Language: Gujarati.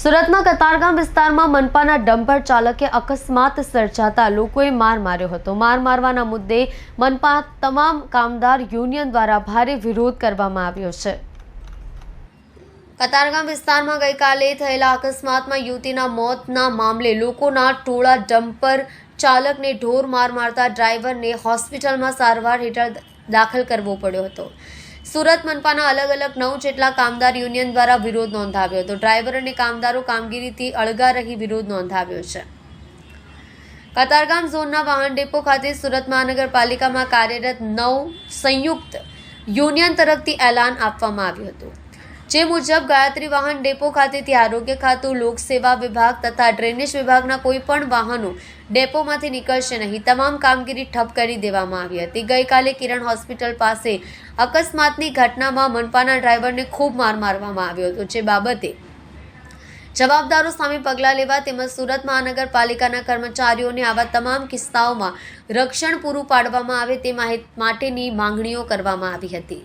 સુરતના કતારગામ વિસ્તારમાં મનપાના ડમ્પર ચાલકે અકસ્માત સર્જાતા લોકોએ માર માર્યો હતો. માર મારવાના મુદ્દે મનપા તમામ કામદાર યુનિયન દ્વારા ભારે વિરોધ કરવામાં આવ્યો છે. કતારગામ વિસ્તારમાં ગઈકાલે થયેલા અકસ્માતમાં યુવતીના મોતના મામલે લોકોના ટોળા ડમ્પર ચાલકને ઢોર માર મારતા ડ્રાઈવરને હોસ્પિટલમાં સારવાર હેઠળ દાખલ કરવો પડ્યો હતો. સુરત મનપાના અલગ અલગ નવ જેટલા કામદાર યુનિયન દ્વારા વિરોધ નોંધાવ્યો હતો. ડ્રાઈવર અને કામદારો કામગીરીથી અળગા રહી વિરોધ નોંધાવ્યો છે. કતારગામ ઝોનના વાહન ડેપો ખાતે સુરત મહાનગરપાલિકામાં કાર્યરત નવ સંયુક્ત યુનિયન તરફથી એલાન આપવામાં આવ્યું હતું. જે મુજબ ગાયત્રી વાહન ડેપો ખાતેથી આરોગ્ય ખાતું, લોકસેવા વિભાગ તથા ડ્રેનેજ વિભાગના કોઈ પણ વાહનો ડેપોમાંથી નીકળશે નહીં. તમામ કામગીરી ઠપ કરી દેવામાં આવી હતી. ગઈકાલે કિરણ હોસ્પિટલ પાસે અકસ્માતની ઘટનામાં મનપાના ડ્રાઈવરને ખૂબ માર મારવામાં આવ્યો હતો, જે બાબતે જવાબદારો સામે પગલાં લેવા તેમજ સુરત મહાનગરપાલિકાના કર્મચારીઓને આવા તમામ કિસ્સાઓમાં રક્ષણ પૂરું પાડવામાં આવે તે માટેની માંગણીઓ કરવામાં આવી હતી.